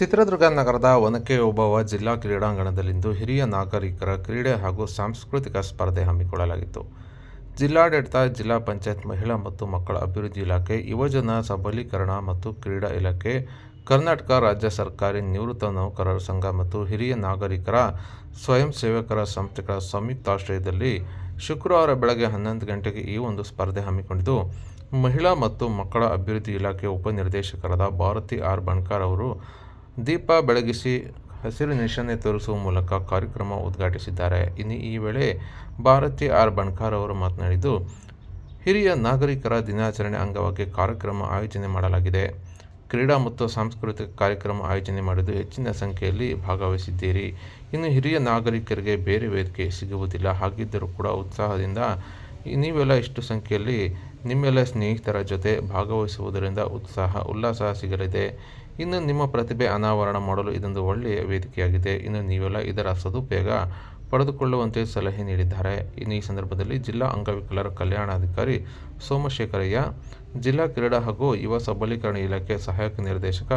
ಚಿತ್ರದುರ್ಗ ನಗರದ ಒನಕೆ ಓಬವ್ವ ಜಿಲ್ಲಾ ಕ್ರೀಡಾಂಗಣದಲ್ಲಿಂದು ಹಿರಿಯ ನಾಗರಿಕರ ಕ್ರೀಡೆ ಹಾಗೂ ಸಾಂಸ್ಕೃತಿಕ ಸ್ಪರ್ಧೆ ಹಮ್ಮಿಕೊಳ್ಳಲಾಗಿತ್ತು. ಜಿಲ್ಲಾಡಳಿತ, ಜಿಲ್ಲಾ ಪಂಚಾಯತ್ ಮಹಿಳಾ ಮತ್ತು ಮಕ್ಕಳ ಅಭಿವೃದ್ಧಿ ಇಲಾಖೆ, ಯುವಜನ ಸಬಲೀಕರಣ ಮತ್ತು ಕ್ರೀಡಾ ಇಲಾಖೆ, ಕರ್ನಾಟಕ ರಾಜ್ಯ ಸರ್ಕಾರಿ ನಿವೃತ್ತ ನೌಕರರ ಸಂಘ ಮತ್ತು ಹಿರಿಯ ನಾಗರಿಕರ ಸ್ವಯಂ ಸೇವಕರ ಸಂಸ್ಥೆಗಳ ಸಂಯುಕ್ತಾಶ್ರಯದಲ್ಲಿ ಶುಕ್ರವಾರ ಬೆಳಗ್ಗೆ ಹನ್ನೊಂದು ಗಂಟೆಗೆ ಈ ಒಂದು ಸ್ಪರ್ಧೆ ಹಮ್ಮಿಕೊಂಡಿದ್ದು, ಮಹಿಳಾ ಮತ್ತು ಮಕ್ಕಳ ಅಭಿವೃದ್ಧಿ ಇಲಾಖೆ ಉಪನಿರ್ದೇಶಕರಾದ ಭಾರತಿ ಆರ್ ಬಣ್ಕಾರ್ ಅವರು ದೀಪ ಬೆಳಗಿಸಿ ಹಸಿರು ನಿಶಾನೆ ತೋರಿಸುವ ಮೂಲಕ ಕಾರ್ಯಕ್ರಮ ಉದ್ಘಾಟಿಸಿದ್ದಾರೆ. ಇನ್ನು ಈ ವೇಳೆ ಭಾರತಿ ಆರ್ ಬಣ್ಕಾರ್ ಅವರು ಮಾತನಾಡಿದ್ದು, ಹಿರಿಯ ನಾಗರಿಕರ ದಿನಾಚರಣೆ ಅಂಗವಾಗಿ ಕಾರ್ಯಕ್ರಮ ಆಯೋಜನೆ ಮಾಡಲಾಗಿದೆ. ಕ್ರೀಡಾ ಮತ್ತು ಸಾಂಸ್ಕೃತಿಕ ಕಾರ್ಯಕ್ರಮ ಆಯೋಜನೆ ಮಾಡಿದ್ದು ಹೆಚ್ಚಿನ ಸಂಖ್ಯೆಯಲ್ಲಿ ಭಾಗವಹಿಸಿದ್ದೀರಿ. ಇನ್ನು ಹಿರಿಯ ನಾಗರಿಕರಿಗೆ ಬೇರೆ ವೇದಿಕೆ ಸಿಗುವುದಿಲ್ಲ. ಹಾಗಿದ್ದರೂ ಕೂಡ ಉತ್ಸಾಹದಿಂದ ನೀವೆಲ್ಲ ಇಷ್ಟು ಸಂಖ್ಯೆಯಲ್ಲಿ ನಿಮ್ಮೆಲ್ಲ ಸ್ನೇಹಿತರ ಜೊತೆ ಭಾಗವಹಿಸುವುದರಿಂದ ಉತ್ಸಾಹ, ಉಲ್ಲಾಸ ಸಿಗಲಿದೆ. ಇನ್ನು ನಿಮ್ಮ ಪ್ರತಿಭೆ ಅನಾವರಣ ಮಾಡಲು ಇದೊಂದು ಒಳ್ಳೆಯ ವೇದಿಕೆಯಾಗಿದೆ. ಇನ್ನು ನೀವೆಲ್ಲ ಇದರ ಸದುಪಯೋಗ ಪಡೆದುಕೊಳ್ಳುವಂತೆ ಸಲಹೆ ನೀಡಿದ್ದಾರೆ. ಇನ್ನು ಈ ಸಂದರ್ಭದಲ್ಲಿ ಜಿಲ್ಲಾ ಅಂಗವಿಕಲರ ಕಲ್ಯಾಣಾಧಿಕಾರಿ ಸೋಮಶೇಖರಯ್ಯ, ಜಿಲ್ಲಾ ಕ್ರೀಡಾ ಹಾಗೂ ಯುವ ಸಬಲೀಕರಣ ಇಲಾಖೆ ಸಹಾಯಕ ನಿರ್ದೇಶಕ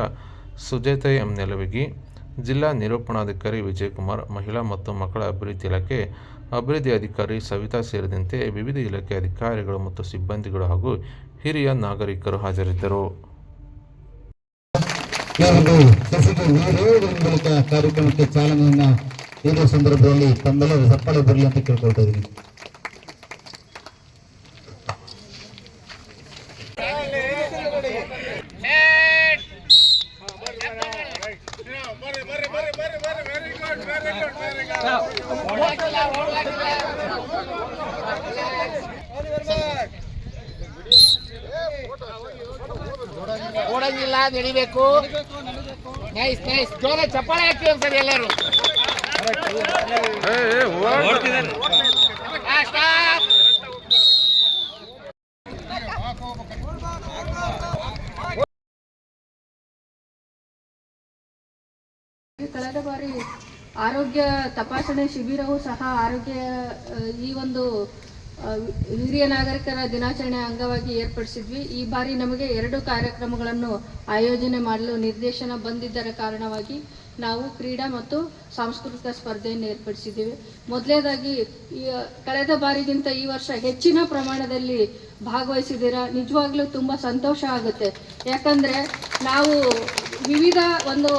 ಸುಜೇತ ಎಂ ನೆಲವಿಗಿ ಜಿಲ್ಲಾ ನಿರೂಪಣಾಧಿಕಾರಿ ವಿಜಯಕುಮಾರ್, ಮಹಿಳಾ ಮತ್ತು ಮಕ್ಕಳ ಅಭಿವೃದ್ಧಿ ಇಲಾಖೆ ಅಭಿವೃದ್ಧಿ ಅಧಿಕಾರಿ ಸವಿತಾ ಸೇರಿದಂತೆ ವಿವಿಧ ಇಲಾಖೆ ಅಧಿಕಾರಿಗಳು ಮತ್ತು ಸಿಬ್ಬಂದಿಗಳು ಹಾಗೂ ಹಿರಿಯ ನಾಗರಿಕರು ಹಾಜರಿದ್ದರು. ಕಾರ್ಯಕ್ರಮಕ್ಕೆ ಚಾಲನೆಯನ್ನ ಸಂದರ್ಭದಲ್ಲಿ ತಮ್ಮೆಲ್ಲರೂ ಸಪ್ಪಳೆ ಬರಲಿ ಅಂತ ಕೇಳ್ಕೊಳ್ತಾ ಇದ್ದೀನಿ. ಓಡಂಗಿಲ್ಲ ನಡಿಬೇಕು. ನೈಸ್ ನೈಸ್ ಜೋರ ಚಪ್ಪಾಳೆ ಹಾಕಿ ಒಂದ್ಸರಿ ಎಲ್ಲರೂ. ಕಳೆದ ಬಾರಿ ಆರೋಗ್ಯ ತಪಾಸಣೆ ಶಿಬಿರವೂ ಸಹ ಆರೋಗ್ಯ ಈ ಒಂದು ಹಿರಿಯ ನಾಗರಿಕರ ದಿನಾಚರಣೆ ಅಂಗವಾಗಿ ಏರ್ಪಡಿಸಿದ್ವಿ. ಈ ಬಾರಿ ನಮಗೆ ಎರಡು ಕಾರ್ಯಕ್ರಮಗಳನ್ನು ಆಯೋಜನೆ ಮಾಡಲು ನಿರ್ದೇಶನ ಬಂದಿದ್ದರ ಕಾರಣವಾಗಿ ನಾವು ಕ್ರೀಡಾ ಮತ್ತು ಸಾಂಸ್ಕೃತಿಕ ಸ್ಪರ್ಧೆಯನ್ನು ಏರ್ಪಡಿಸಿದ್ದೇವೆ. ಮೊದಲೇದಾಗಿ ಕಳೆದ ಬಾರಿಗಿಂತ ಈ ವರ್ಷ ಹೆಚ್ಚಿನ ಪ್ರಮಾಣದಲ್ಲಿ ಭಾಗವಹಿಸಿದ್ದೀರಾ? ನಿಜವಾಗ್ಲೂ ತುಂಬ ಸಂತೋಷ ಆಗುತ್ತೆ. ಯಾಕಂದರೆ ನಾವು ವಿವಿಧ ಒಂದು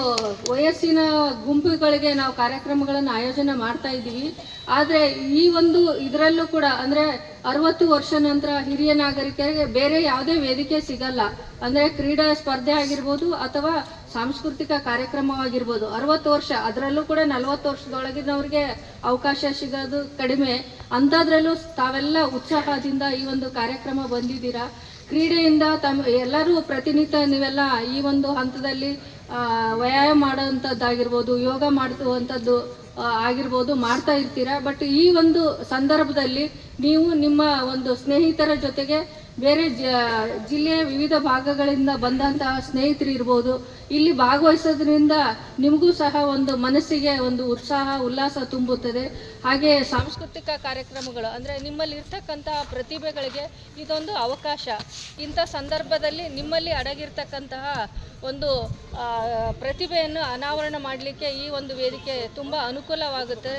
ವಯಸ್ಸಿನ ಗುಂಪುಗಳಿಗೆ ನಾವು ಕಾರ್ಯಕ್ರಮಗಳನ್ನು ಆಯೋಜನೆ ಮಾಡ್ತಾ ಇದ್ದೀವಿ. ಆದರೆ ಈ ಒಂದು ಇದರಲ್ಲೂ ಕೂಡ, ಅಂದರೆ ಅರವತ್ತು ವರ್ಷ ನಂತರ ಹಿರಿಯ ನಾಗರಿಕರಿಗೆ ಬೇರೆ ಯಾವುದೇ ವೇದಿಕೆ ಸಿಗಲ್ಲ. ಅಂದರೆ ಕ್ರೀಡಾ ಸ್ಪರ್ಧೆ ಆಗಿರ್ಬೋದು ಅಥವಾ ಸಾಂಸ್ಕೃತಿಕ ಕಾರ್ಯಕ್ರಮವಾಗಿರ್ಬೋದು. ಅರವತ್ತು ವರ್ಷ, ಅದರಲ್ಲೂ ಕೂಡ ನಲವತ್ತು ವರ್ಷದೊಳಗಿನವ್ರಿಗೆ ಅವಕಾಶ ಸಿಗೋದು ಕಡಿಮೆ. ಅಂಥದ್ರಲ್ಲೂ ತಾವೆಲ್ಲ ಉತ್ಸಾಹದಿಂದ ಈ ಒಂದು ಕಾರ್ಯಕ್ರಮ ಬಂದಿದ್ದೀರಾ? ಕ್ರೀಡೆಯಿಂದ ತಮ್ಮ ಎಲ್ಲರೂ ಪ್ರತಿನಿತ್ಯ ನೀವೆಲ್ಲ ಈ ಒಂದು ಹಂತದಲ್ಲಿ ವ್ಯಾಯಾಮ ಮಾಡೋವಂಥದ್ದಾಗಿರ್ಬೋದು ಯೋಗ ಮಾಡುವಂಥದ್ದು ಆಗಿರ್ಬೋದು, ಮಾಡ್ತಾ ಇರ್ತೀರಾ? ಬಟ್ ಈ ಒಂದು ಸಂದರ್ಭದಲ್ಲಿ ನೀವು ನಿಮ್ಮ ಒಂದು ಸ್ನೇಹಿತರ ಜೊತೆಗೆ ಬೇರೆ ಜ, ಜಿಲ್ಲೆಯ ವಿವಿಧ ಭಾಗಗಳಿಂದ ಬಂದಂತಹ ಸ್ನೇಹಿತರು ಇರ್ಬೋದು, ಇಲ್ಲಿ ಭಾಗವಹಿಸೋದ್ರಿಂದ ನಿಮಗೂ ಸಹ ಒಂದು ಮನಸ್ಸಿಗೆ ಒಂದು ಉತ್ಸಾಹ, ಉಲ್ಲಾಸ ತುಂಬುತ್ತದೆ. ಹಾಗೆ ಸಾಂಸ್ಕೃತಿಕ ಕಾರ್ಯಕ್ರಮಗಳು, ಅಂದರೆ ನಿಮ್ಮಲ್ಲಿ ಇರ್ತಕ್ಕಂತಹ ಪ್ರತಿಭೆಗಳಿಗೆ ಇದೊಂದು ಅವಕಾಶ. ಇಂಥ ಸಂದರ್ಭದಲ್ಲಿ ನಿಮ್ಮಲ್ಲಿ ಅಡಗಿರ್ತಕ್ಕಂತಹ ಒಂದು ಪ್ರತಿಭೆಯನ್ನು ಅನಾವರಣ ಮಾಡಲಿಕ್ಕೆ ಈ ಒಂದು ವೇದಿಕೆ ತುಂಬ ಅನುಕೂಲವಾಗುತ್ತೆ.